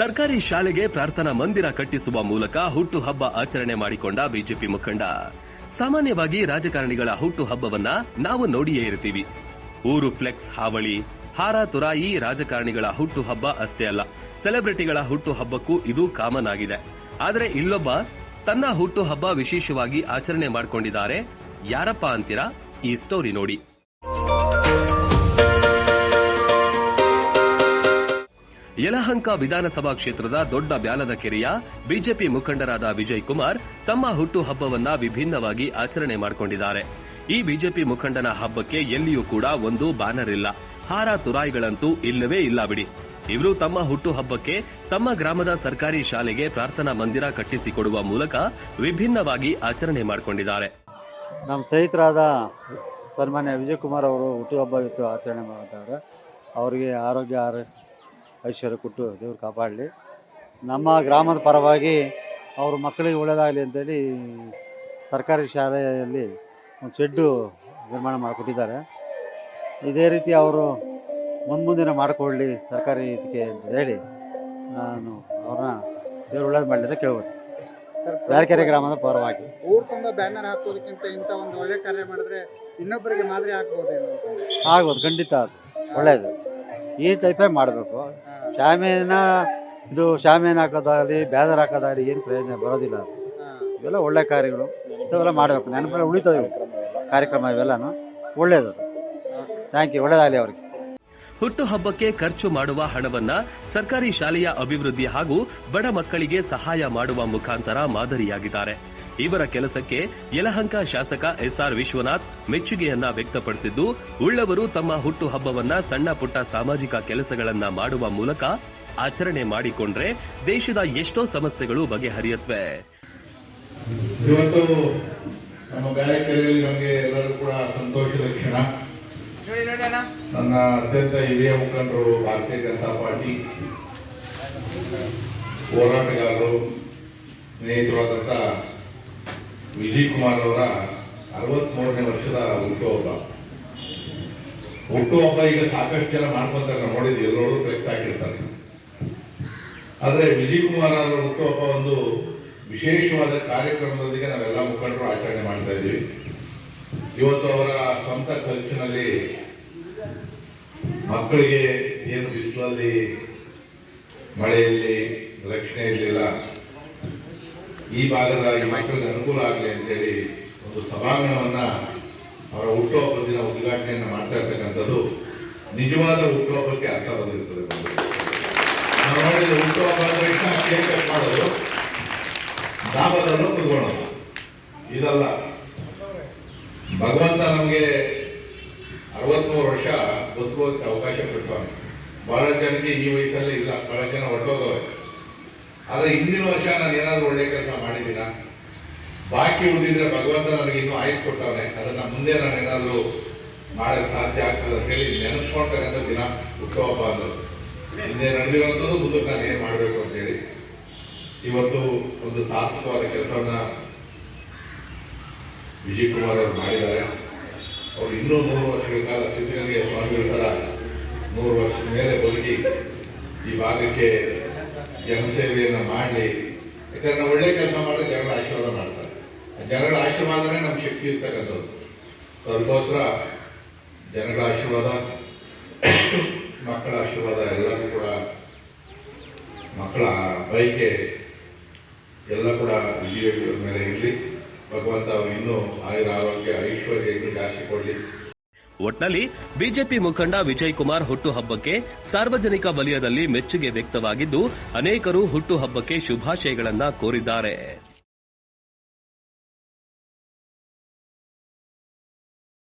ಸರ್ಕಾರಿ ಶಾಲೆಗೆ ಪ್ರಾರ್ಥನಾ ಮಂದಿರ ಕಟ್ಟಿಸುವ ಮೂಲಕ ಹುಟ್ಟುಹಬ್ಬ ಆಚರಣೆ ಮಾಡಿಕೊಂಡ ಬಿಜೆಪಿ ಮುಖಂಡ. ಸಾಮಾನ್ಯವಾಗಿ ರಾಜಕಾರಣಿಗಳ ಹುಟ್ಟುಹಬ್ಬವನ್ನ ನಾವು ನೋಡಿಯೇ ಇರ್ತೀವಿ. ಊರು ಫ್ಲೆಕ್ಸ್ ಹಾವಳಿ, ಹಾರ ತುರಾಯಿ ರಾಜಕಾರಣಿಗಳ ಹುಟ್ಟುಹಬ್ಬ ಅಷ್ಟೇ ಅಲ್ಲ ಸೆಲೆಬ್ರಿಟಿಗಳ ಹುಟ್ಟುಹಬ್ಬಕ್ಕೂ ಇದು ಕಾಮನ್ ಆಗಿದೆ. ಆದರೆ ಇಲ್ಲೊಬ್ಬ ತನ್ನ ಹುಟ್ಟುಹಬ್ಬ ವಿಶೇಷವಾಗಿ ಆಚರಣೆ ಮಾಡಿಕೊಂಡಿದ್ದಾರೆ. ಯಾರಪ್ಪ ಅಂತೀರಾ? ಈ ಸ್ಟೋರಿ ನೋಡಿ. ಯಲಹಂಕ ವಿಧಾನಸಭಾ ಕ್ಷೇತ್ರದ ದೊಡ್ಡ ಬ್ಯಾಲದ ಕೆರೆಯ ಬಿಜೆಪಿ ಮುಖಂಡರಾದ ವಿಜಯ್ ಕುಮಾರ್ ತಮ್ಮ ಹುಟ್ಟುಹಬ್ಬವನ್ನ ವಿಭಿನ್ನವಾಗಿ ಆಚರಣೆ ಮಾಡಿಕೊಂಡಿದ್ದಾರೆ. ಈ ಬಿಜೆಪಿ ಮುಖಂಡನ ಹಬ್ಬಕ್ಕೆ ಎಲ್ಲಿಯೂ ಕೂಡ ಒಂದು ಬ್ಯಾನರ್ ಇಲ್ಲ. ಹಾರ ತುರಾಯಿಗಳಂತೂ ಇಲ್ಲವೇ ಇಲ್ಲ ಬಿಡಿ. ಇವರು ತಮ್ಮ ಹುಟ್ಟುಹಬ್ಬಕ್ಕೆ ತಮ್ಮ ಗ್ರಾಮದ ಸರ್ಕಾರಿ ಶಾಲೆಗೆ ಪ್ರಾರ್ಥನಾ ಮಂದಿರ ಕಟ್ಟಿಸಿಕೊಡುವ ಮೂಲಕ ವಿಭಿನ್ನವಾಗಿ ಆಚರಣೆ ಮಾಡಿಕೊಂಡಿದ್ದಾರೆ. ನಮ್ಮ ಸ್ನೇಹಿತರಾದ ಸನ್ಮಾನ್ಯ ವಿಜಯ್ ಕುಮಾರ್ ಅವರು ಹುಟ್ಟುಹಬ್ಬ ಇವತ್ತು ಆಚರಣೆ ಮಾಡಿದ್ದಾರೆ. ಅವರಿಗೆ ಆರೋಗ್ಯ ಆರ ಐಶ್ವರ್ಯ ಕೊಟ್ಟು ದೇವ್ರು ಕಾಪಾಡಲಿ. ನಮ್ಮ ಗ್ರಾಮದ ಪರವಾಗಿ ಅವ್ರ ಮಕ್ಕಳಿಗೆ ಒಳ್ಳೆಯದಾಗಲಿ ಅಂತೇಳಿ ಸರ್ಕಾರಿ ಶಾಲೆಯಲ್ಲಿ ಒಂದು ಶೆಡ್ಡು ನಿರ್ಮಾಣ ಮಾಡಿಕೊಟ್ಟಿದ್ದಾರೆ. ಇದೇ ರೀತಿ ಅವರು ಮುಂದಿನ ಮಾಡಿಕೊಳ್ಳಿ ಸರ್ಕಾರಿ ಇದಕ್ಕೆ ಅಂತ ಹೇಳಿ ನಾನು ಅವ್ರನ್ನ ದೇವ್ರು ಒಳ್ಳೇದು ಮಾಡಲಿ ಅಂತ ಕೇಳ್ಬೋದು. ಬ್ಯಾರಕೆರೆ ಗ್ರಾಮದ ಪರವಾಗಿ. ಊರು ತುಂಬ ಬ್ಯಾನರ್ ಹಾಕೋದಕ್ಕಿಂತ ಇಂಥ ಒಂದು ಒಳ್ಳೆ ಕಾರ್ಯ ಮಾಡಿದ್ರೆ ಇನ್ನೊಬ್ಬರಿಗೆ ಮಾದರಿ ಹಾಕ್ಬೋದೇನು. ಆಗ್ಬೋದು ಖಂಡಿತ ಅದು. ಒಳ್ಳೆಯದು ಈ ಟೈಪೇ ಮಾಡಬೇಕು. ಶಾಮಿಯಾನ, ಇದು ಶಾಮಿಯಾನ ಹಾಕೋದಾಗಲಿ ಬೇದರ್ ಹಾಕೋದಾಗಲಿ ಏನು ಪ್ರಯೋಜನ ಬರೋದಿಲ್ಲ. ಇವೆಲ್ಲ ಒಳ್ಳೆ ಕಾರ್ಯಗಳು. ಇಂಥವೆಲ್ಲ ಮಾಡಬೇಕು. ನೆನಪಲ್ಲಿ ಉಳಿತಾವೆ ಕಾರ್ಯಕ್ರಮ ಇವೆಲ್ಲನೂ ಒಳ್ಳೆಯದು ಥ್ಯಾಂಕ್ ಯು ಒಳ್ಳೆಯದಾಗಲಿ ಅವ್ರಿಗೆ. ಹುಟ್ಟುಹಬ್ಬಕ್ಕೆ ಖರ್ಚು ಮಾಡುವ ಹಣವನ್ನ ಸರ್ಕಾರಿ ಶಾಲೆಯ ಅಭಿವೃದ್ಧಿ ಹಾಗೂ ಬಡ ಮಕ್ಕಳಿಗೆ ಸಹಾಯ ಮಾಡುವ ಮುಖಾಂತರ ಮಾದರಿಯಾಗಿದ್ದಾರೆ. ಇವರ ಕೆಲಸಕ್ಕೆ ಯಲಹಂಕ ಶಾಸಕ ಎಸ್ಆರ್ ವಿಶ್ವನಾಥ್ ಮೆಚ್ಚುಗೆಯನ್ನ ವ್ಯಕ್ತಪಡಿಸಿದ್ದು ಉಳ್ಳವರು ತಮ್ಮ ಹುಟ್ಟುಹಬ್ಬವನ್ನ ಸಣ್ಣ ಪುಟ್ಟ ಸಾಮಾಜಿಕ ಕೆಲಸಗಳನ್ನ ಮಾಡುವ ಮೂಲಕ ಆಚರಣೆ ಮಾಡಿಕೊಂಡ್ರೆ ದೇಶದ ಎಷ್ಟೋ ಸಮಸ್ಯೆಗಳು ಬಗೆಹರಿಯತ್ವೆ. ಇವತ್ತು ನಮ್ಮ ನಮಗೆ ಎಲ್ಲರೂ ಕೂಡ ಸಂತೋಷದ ಕ್ಷಣ. ನನ್ನ ಅತ್ಯಂತ ಹಿರಿಯ ಮುಖಂಡರು, ಭಾರತೀಯ ಜನತಾ ಪಾರ್ಟಿ ಹೋರಾಟಗಾರರು ಸ್ನೇಹಿತರಾದಂಥ ವಿಜಯ್ ಕುಮಾರ್ ಅವರ ಅರವತ್ಮೂರನೇ ವರ್ಷದ ಹುಟ್ಟುಹಬ್ಬ ಹುಟ್ಟುಹಬ್ಬ ಈಗ ಸಾಕಷ್ಟು ಜನ ಮಾಡ್ಕೊಂತಾರೆ, ನೋಡಿದ್ವಿ, ಎಲ್ಲರೂ ಫ್ಲೆಕ್ಸ್ ಹಾಕಿರ್ತಾರೆ ಆದರೆ ವಿಜಯ್ ಕುಮಾರ್ ಅವರ ಹುಟ್ಟುಹಬ್ಬ ಒಂದು ವಿಶೇಷವಾದ ಕಾರ್ಯಕ್ರಮದೊಂದಿಗೆ ನಾವೆಲ್ಲ ಮುಖಂಡರು ಆಚರಣೆ ಮಾಡ್ತಾ ಇದ್ದೀವಿ. ಇವತ್ತು ಅವರ ಸ್ವಂತ ಖರ್ಚಿನಲ್ಲಿ ಮಕ್ಕಳಿಗೆ ಏನು ಬಿಸಿಲಲ್ಲಿ, ಮಳೆಯಲ್ಲಿ ರಕ್ಷಣೆ ಇರಲಿಲ್ಲ ಈ ಭಾಗದ ಈ ಮಕ್ಕಳಿಗೆ ಅನುಕೂಲ ಆಗಲಿ ಅಂತೇಳಿ ಒಂದು ಸಭಾಂಗಣವನ್ನು ಅವರ ಹುಟ್ಟುಹಬ್ಬ ದಿನ ಉದ್ಘಾಟನೆಯನ್ನು ಮಾಡ್ತಾ ಇರ್ತಕ್ಕಂಥದ್ದು ನಿಜವಾದ ಹುಟ್ಟುಹಬ್ಬಕ್ಕೆ ಅರ್ಥ ಬಂದಿರ್ತದೆ. ನಾವು ಮಾಡಿದ ಹುಟ್ಟುಹಬ್ಬ ಕೇಕ್ ಕಟ್ ಮಾಡೋದು, ದಾಬದನ್ನು ಕುತ್ಕೊಳ್ಳೋದು ಇದಲ್ಲ ಭಗವಂತ ನಮಗೆ ಅರವತ್ಮೂರು ವರ್ಷ ಬದುಕೋದಕ್ಕೆ ಅವಕಾಶ ಕೊಡ್ತಾನೆ. ಬಹಳ ಜನಕ್ಕೆ ಈ ವಯಸ್ಸಲ್ಲಿ ಇಲ್ಲ ಬಹಳ ಜನ ಹೊರಟೋಗವೆ ಆದರೆ ಹಿಂದಿನ ವರ್ಷ ನಾನು ಏನಾದರೂ ಒಳ್ಳೆ ಕೆಲಸ ಮಾಡಿದ್ದೀನ ಬಾಕಿ ಉಳಿದಿದ್ರೆ ಭಗವಂತ ನನಗೆ ಇನ್ನೂ ಆಯ್ತು ಕೊಟ್ಟವನೆ. ಅದನ್ನ ಮುಂದೆ ನಾನು ಏನಾದರೂ ಮಾಡಕ್ಕೆ ಸಾಧ್ಯ ಆಗ್ತದೆ ಅಂತ ಹೇಳಿ ನೆನೆಸ್ಕೊಳ್ತಕ್ಕಂಥ ದಿನ ಹುಟ್ಟುಹಬ್ಬ ಅಂದರು ಹಿಂದೆ ನಡೆದಿರುವಂಥದ್ದು ಮುಂದಕ್ಕೆ ನಾನು ಏನು ಮಾಡಬೇಕು ಅಂತ ಹೇಳಿ. ಇವತ್ತು ಒಂದು ಸಾರ್ಥಕವಾದ ಕೆಲಸವನ್ನು ವಿಜಯ್ ಕುಮಾರ್ ಅವರು ಮಾಡಿದ್ದಾರೆ. ಅವರು ಇನ್ನೂ ಮೂರು ವರ್ಷಗಳ ಕಾಲ ಸಿದ್ಧಗಂಗೆಯ ಸ್ವಾಮಿಗಳ ಥರ ಮೂರು ವರ್ಷದ ಮೇಲೆ ಬದುಕಿ ಈ ಭಾಗಕ್ಕೆ ಜನಸೇವೆಯನ್ನು ಮಾಡಲಿ ಯಾಕಂದ್ರೆ ಒಳ್ಳೆ ಕೆಲಸ ಮಾಡಿದ್ರೆ ಜನರ ಆಶೀರ್ವಾದ ಮಾಡ್ತಾರೆ. ಜನಗಳ ಆಶೀರ್ವಾದನೇ ನಮ್ಮ ಶಕ್ತಿ ಇರ್ತಕ್ಕಂಥದ್ದು. ಅದಕ್ಕೋಸ್ಕರ ಜನಗಳ ಆಶೀರ್ವಾದ, ಮಕ್ಕಳ ಆಶೀರ್ವಾದ ಎಲ್ಲರೂ ಕೂಡ, ಮಕ್ಕಳ ಬಯಕೆ ಎಲ್ಲ ಕೂಡ ವಿಜಯಗಳ ಮೇಲೆ ಇರಲಿ. ಭಗವಂತ ಅವರು ಇನ್ನೂ ಆಯುರ ಆರೋಗ್ಯ ಐಶ್ವರ್ಯ ಇನ್ನೂ ಜಾಸ್ತಿ ಕೊಡಲಿ. ಒಟ್ನಲ್ಲಿ ಬಿಜೆಪಿ ಮುಖಂಡ ವಿಜಯ್ ಕುಮಾರ್ ಹುಟ್ಟುಹಬ್ಬಕ್ಕೆ ಸಾರ್ವಜನಿಕ ವಲಯದಲ್ಲಿ ಮೆಚ್ಚುಗೆ ವ್ಯಕ್ತವಾಗಿದ್ದು ಅನೇಕರು ಹುಟ್ಟುಹಬ್ಬಕ್ಕೆ ಶುಭಾಶಯಗಳನ್ನ ಕೋರಿದ್ದಾರೆ.